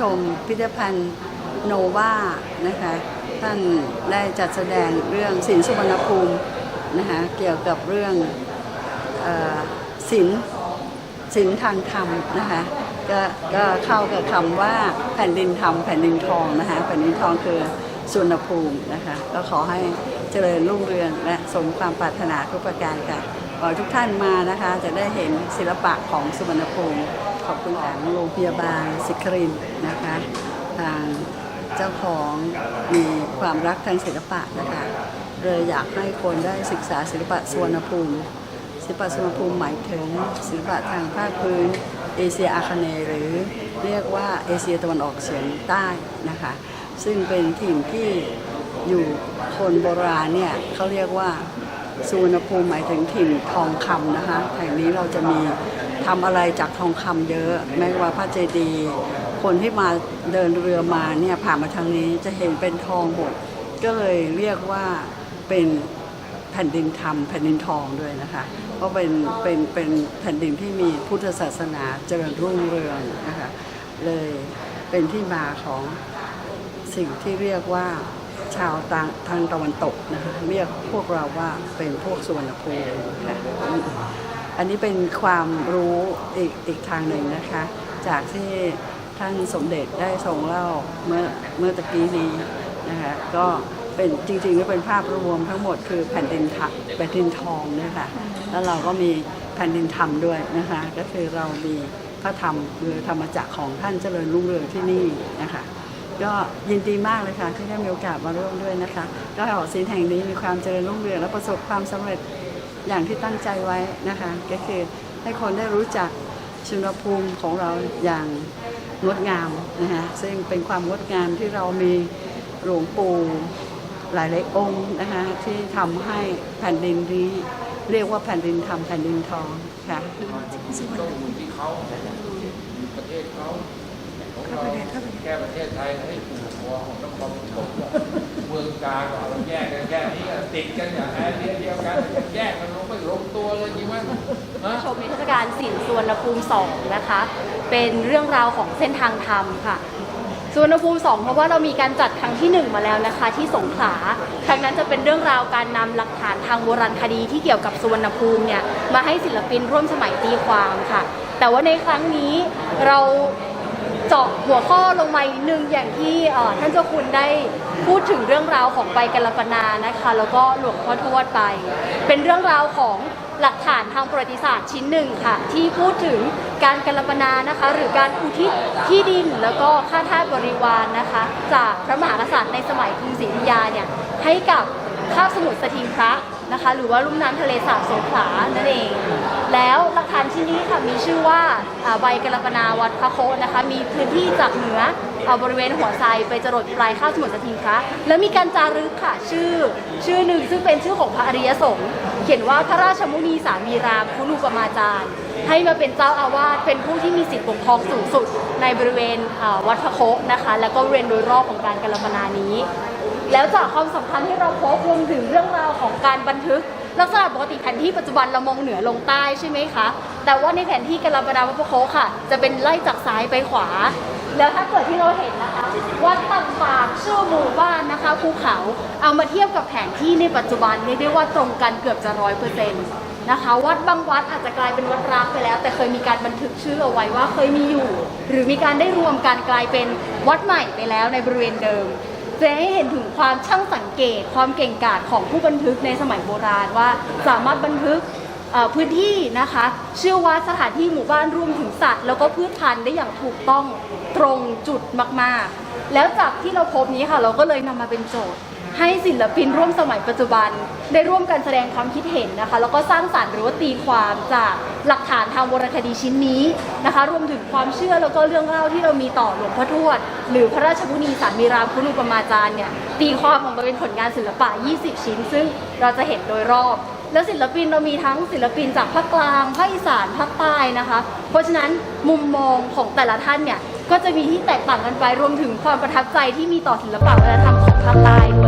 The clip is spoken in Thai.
ชมพิพิธภัณฑ์โนวานะคะท่านได้จัดแสดงเรื่องศิลสุวรรณภูมินะคะเกี่ยวกับเรื่องศิลศิลทางธรรมนะคะก็ก็เข้ากับคำว่าแผ่นดินธรรมแผ่นดินทองนะคะแผ่นดินทองคือสุวรรณภูมินะคะก็ขอให้เจริญรุ่งเรืองและสมความปรารถนาทุกประการค่ะ ขอทุกท่านมานะคะ จะได้เห็นศิลปะของสุวรรณภูมิขอบคุณทางโรงพยาบาลศิครินนะคะทางเจ้าของมีความรักทางศิลปะนะคะเลยอยากให้คนได้ศึกษาศิลปะสุวนภูมิศิลปะสุวนภูมิหมายถึงศิลปะทางภาคพื้นเอเชียอาคเนย์หรือเรียกว่าเอเชียตะวันออกเฉียงใต้นะคะ ซึ่งเป็นถิ่นที่อยู่คนโบราณเนี่ยเขาเรียกว่า สุวรรณภูมิหมายถึงถิ่นทองคำนะคะแห่งนี้เราจะมีทำอะไรจากทองคำเยอะ แม้ว่าพระเจดีย์คนที่มาเดินเรือมาเนี่ยผ่านมาทางนี้จะเห็นเป็นทองหมดก็เลยเรียกว่าเป็นแผ่นดินธรรมแผ่นดินทองด้วยนะคะเพราะเป็นเป็นเป็นแผ่นดินที่มีพุทธศาสนาเจริญรุ่งเรืองนะคะเลยเป็นที่มาของสิ่งที่เรียกว่า ชาวทางทางตะวันตกนะคะเรียกพวกเราว่าเป็นพวกสุวรรณภูมิค่ะอันนี้เป็นความรู้อีกอีกทางหนึ่งนะคะ จากที่ท่านสมเด็จได้ทรงเล่าเมื่อเมื่อตะกี้นี้นะคะก็เป็นจริงๆก็เป็นภาพรวมทั้งหมดคือแผ่นดินทะแผ่นดินทองเนี่ยค่ะแล้วเราก็มีแผ่นดินธรรมด้วยนะคะก็คือเรามีพระธรรมคือธรรมจักรของท่านเจริญรุ่งเรืองที่นี่นะคะ ก็ยินดีมากเลยค่ะ ที่ได้มีโอกาสมาร่วมด้วยนะคะก็ขอศิลแห่งนี้มีความเจริญรุ่งเรืองและประสบความสำเร็จอย่างที่ตั้งใจไว้นะคะ ก็คือให้คนได้รู้จักชุนภูมิของเราอย่างงดงามนะคะซึ่งเป็นความงดงามที่เรามีหลวงปู่หลายๆองค์นะคะที่ทำให้แผ่นดินนี้เรียกว่าแผ่นดินทำแผ่นดินทองค่ะเทศเขาของเราแค่ประเทศไทยให้ผูกหัวของนครปฐมเมืองกลางเราแยกกันแค่นี้ติดกันอย่างแอเรียเดียวกันแยกมันลงไม่ลงตัวเลยจริงไหมชมนิทรรศการศิลป์สุวรรณภูมิ2นะคะ เป็นเรื่องราวของเส้นทางธรรมค่ะสุวรรณภูมิ2เพราะว่าเรามีการจัดครั้งที่ 1 มาแล้วนะคะ ที่สงขลาครั้งนั้นจะเป็นเรื่องราวการนำหลักฐานทางโบราณคดีที่เกี่ยวกับสุวรรณภูมิเนี่ยมาให้ศิลปินร่วมสมัยตีความค่ะ แต่ว่าในครั้งนี้เรา เจาะหัวข้อลงมาอีกนึงอย่างที่เอ่อท่านเจ้าคุณได้พูดถึงเรื่องราวของใบกัลปนานะคะ แล้วก็หลวงพ่อทวดไป เป็นเรื่องราวของหลักฐานทางประวัติศาสตร์ชิ้นหนึ่งค่ะ ที่พูดถึงการกัลปนานะคะ หรือการอุทิศที่ดินแล้วก็ค่าทาสบริวารนนะคะ จากพระมหากษัตริย์ในสมัยกรุงศรีอยุธยาเนี่ยให้กับข้าบสมุทรสทิงพระ นะคะ หรือว่าลุ่มน้ำทะเลสาบสงขลานั่นเอง แล้วหลักฐานชิ้นนี้ค่ะมีชื่อว่าอ่าใบกัลปนาวัดพระโคนะคะ มีพื้นที่จากเหนือเอาบริเวณหัวไซไปจรดปลายข้าวสมุทรสทิงพระแล้วมีการจารึกค่ะชื่อชื่อหนึ่งซึ่งเป็นชื่อของพระอริยสงฆ์เขียนว่าพระราชมุนีสามีรามคุณูปมาจารย์ ให้มาเป็นเจ้าอาวาสเป็นผู้ที่มีสิทธิปกครองสูงสุด ในบริเวณวัดพระโคนะคะ แล้วก็บริเวณโดยรอบของการกัลปนานี้ แล้วจากความสำคัญที่เราพบรวมถึงเรื่องราวของการบันทึก ลักษณะปกติแผนที่ปัจจุบันเรามองเหนือลงใต้ใช่ไหมคะ แต่ว่าในแผนที่กัลปนาวัดพโคค่ะ จะเป็นไล่จากซ้ายไปขวา แล้วถ้าเกิดที่เราเห็นนะคะวัดต่างๆชื่อหมู่บ้านนะคะภูเขาเอามาเทียบกับแผนที่ในปัจจุบันเรียกได้ว่าตรงกันเกือบจะร้อยเปอร์เซ็นต์นะคะวัดบางวัดอาจจะกลายเป็นวัดร้างไปแล้ว แต่เคยมีการบันทึกชื่อเอาไว้ว่าเคยมีอยู่ หรือมีการได้รวมกันกลายเป็นวัดใหม่ไปแล้วในบริเวณเดิม จะให้เห็นถึงความช่างสังเกต ความเก่งกาจของผู้บันทึกในสมัยโบราณว่าสามารถบันทึกพื้นที่นะคะเชื่อว่าสถานที่หมู่บ้านรวมถึงสัตว์ แล้วก็พืชพันธุ์ได้อย่างถูกต้องตรงจุดมากๆ แล้วจากที่เราพบนี้ค่ะ เราก็เลยนำมาเป็นโจทย์ ให้ศิลปินร่วมสมัยปัจจุบัน ได้ร่วมกันแสดงความคิดเห็นนะคะ แล้วก็สร้างสรรค์หรือว่าตีความจากหลักฐานทางโบราณคดีชิ้นนี้นะคะ รวมถึงความเชื่อแล้วก็เรื่องเล่าที่เรามีต่อหลวงพ่อทวด หรือพระราชมุนีสามีรามคุณูปมาจารย์เนี่ยตีความออกมาเป็นผลงานศิลปะ 20 ชิ้น ซึ่งเราจะเห็นโดยรอบแล้วศิลปินเรามีทั้งศิลปินจากภาคกลางภาคอีสานภาคใต้นะคะ เพราะฉะนั้นมุมมองของแต่ละท่านเนี่ยก็จะมีที่แตกต่างกันไปรวมถึงความประทับใจที่มีต่อศิลปะวัฒนธรรมของภาคใต้ด้วย